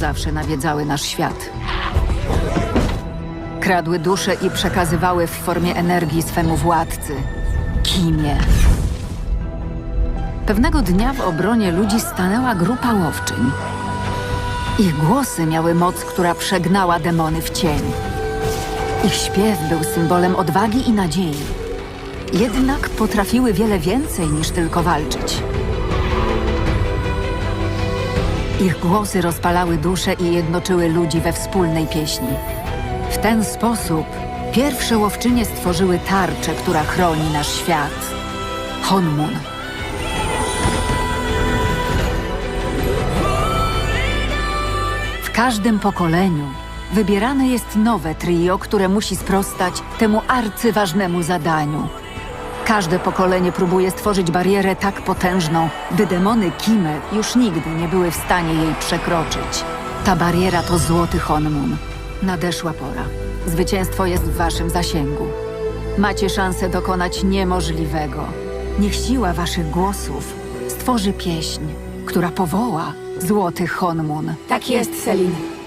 zawsze nawiedzały nasz świat. Kradły dusze i przekazywały w formie energii swemu władcy, Kimie. Pewnego dnia w obronie ludzi stanęła grupa łowczyń. Ich głosy miały moc, która przegnała demony w cień. Ich śpiew był symbolem odwagi i nadziei. Jednak potrafiły wiele więcej niż tylko walczyć. Ich głosy rozpalały dusze i jednoczyły ludzi we wspólnej pieśni. W ten sposób pierwsze łowczynie stworzyły tarczę, która chroni nasz świat. Honmun. W każdym pokoleniu wybierane jest nowe trio, które musi sprostać temu arcyważnemu zadaniu. Każde pokolenie próbuje stworzyć barierę tak potężną, by demony Kime już nigdy nie były w stanie jej przekroczyć. Ta bariera to złoty Honmun. Nadeszła pora. Zwycięstwo jest w waszym zasięgu. Macie szansę dokonać niemożliwego. Niech siła waszych głosów stworzy pieśń, która powoła złoty Honmun. Tak jest, Selin.